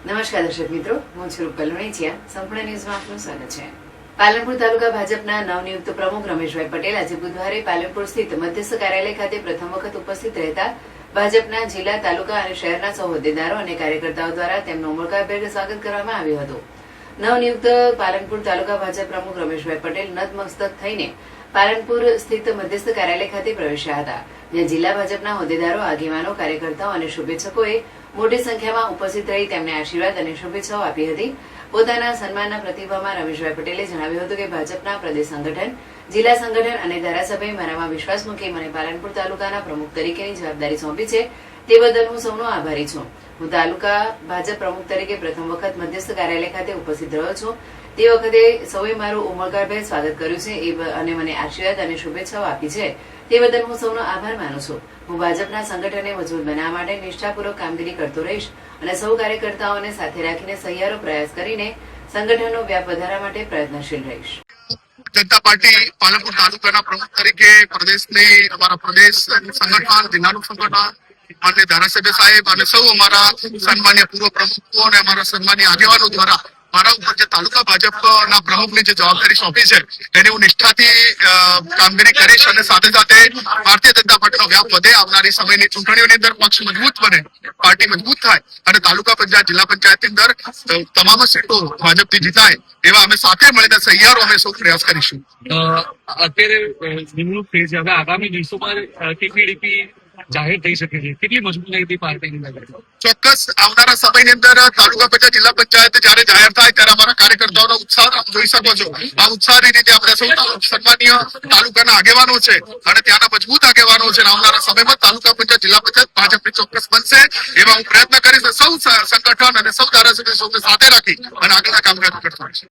નમસ્કાર દર્શક મિત્રો, હું છું રૂપલ સંપૂર્ણ ન્યૂઝમાં આપનું સ્વાગત છે. પાલનપુર તાલુકા ભાજપના નવનિયુક્ત પ્રમુખ રમેશભાઈ પટેલ આજે બુધવારે પાલનપુર સ્થિત મધ્યસ્થ કાર્યાલય ખાતે પ્રથમ વખત ઉપસ્થિત રહેતા ભાજપના જિલ્લા, તાલુકા અને શહેરના સૌ હોદ્દેદારો અને કાર્યકર્તાઓ દ્વારા તેમનું ઉમળકાભેર સ્વાગત કરવામાં આવ્યું હતું. નવનિયુક્ત પાલનપુર તાલુકા ભાજપ પ્રમુખ રમેશભાઈ પટેલ નતમસ્તક થઈને પાલનપુર સ્થિત મધ્યસ્થ કાર્યાલય ખાતે પ્રવેશ્યા હતા, જ્યાં જિલ્લા ભાજપના હોદ્દેદારો, આગેવાનો, કાર્યકર્તાઓ અને શુભેચ્છકોએ મોટી સંખ્યામાં ઉપસ્થિત રહી તેમને આશીર્વાદ અને શુભેચ્છાઓ આપી હતી. પોતાના સન્માનના પ્રતિભાવમાં રમેશભાઈ પટેલે જણાવ્યું હતું કે ભાજપના પ્રદેશ સંગઠન, જિલ્લા સંગઠન અને ધારાસભ્યએ મારામાં વિશ્વાસ મૂકી મને પાલનપુર તાલુકાના પ્રમુખ તરીકેની જવાબદારી સોંપી છે, તે બદલ હું સૌનો આભારી છું. હું તાલુકા ભાજપ પ્રમુખ તરીકે પ્રથમ વખત મધ્યસ્થ કાર્યાલય ખાતે ઉપસ્થિત રહ્યો છું. તે વખતે સૌએ મારું ઉમળકાભેર સ્વાગત કર્યું છે. અને મને આશીર્વાદ અને શુભેચ્છાઓ આપી છે. તે બદલ હું સૌનો આભાર માનું છું. હું ભાજપના સંગઠનને મજબૂત બનાવવા માટે નિષ્ઠાપૂર્વક કામગીરી કરતો રહીશ અને સૌ કાર્યકર્તાઓને સાથે રાખીને સહિયારો પ્રયાસ કરીને સંગઠનનો વ્યાપ વધારવા માટે પ્રયત્નશીલ રહીશ. જનતા પાર્ટી પાલનપુર તાલુકાના પ્રમુખ તરીકે પ્રદેશની, અમારા પ્રદેશ સંગઠન, જિલ્લાનું સંગઠન માન્ય ધારાસભ્ય સાહેબ અને સૌ અમારા સન્માન્ય પૂર્વ પ્રમુખો અને અમારા સન્માન્ય આગેવાનો દ્વારા મારા ઉપર જે તાલુકા ભાજપના પ્રમુખની જે જવાબદારી સોંપી છે, એની હું નિષ્ઠાથી કામગીરી કરીશ અને સાથે સાથે ભારતીય જનતા પાર્ટીનો વ્યાપ વધે, આવનારી સમયની ચૂંટણીઓની અંદર પક્ષ મજબૂત બને, પાર્ટી મજબૂત થાય અને તાલુકા પંચાયત, જિલ્લા પંચાયતની અંદર તમામ સીટો ભાજપથી જીતાય, એવા અમે સાથે મળીને સહિયારો અમે સૌ પ્રયાસ કરીશું. અત્યારે નિમણૂક થઈ છે. હવે આગામી દિવસોમાં ટીપીડીપી જાહેર થઈ શકે છે. કેટલી મજબૂતાઈ હતી પાર્ટીની ચોક્કસ આવનારા સમયની અંદર તાલુકા પંચાયત, જિલ્લા પંચાયત જયારે જાહેર થાય ત્યારે અમારા કાર્યકર્તાઓનો ઉત્સાહ આપ જોઈ શકો છો. આ ઉત્સાહની રીતે આપણે સૌ સન્માનીય તાલુકાના આગેવાનો છે અને ત્યાંના મજબૂત આગેવાનો છે. આવનારા સમયમાં તાલુકા પંચાયત, જિલ્લા પંચાયત ભાજપની ચોક્કસ બનશે એવા હું પ્રયત્ન કરીશ સૌ, સંગઠન અને સૌ ધારાસભ્ય સૌને સાથે રાખી અને આગળના કામકાજ કરતા રહીશ.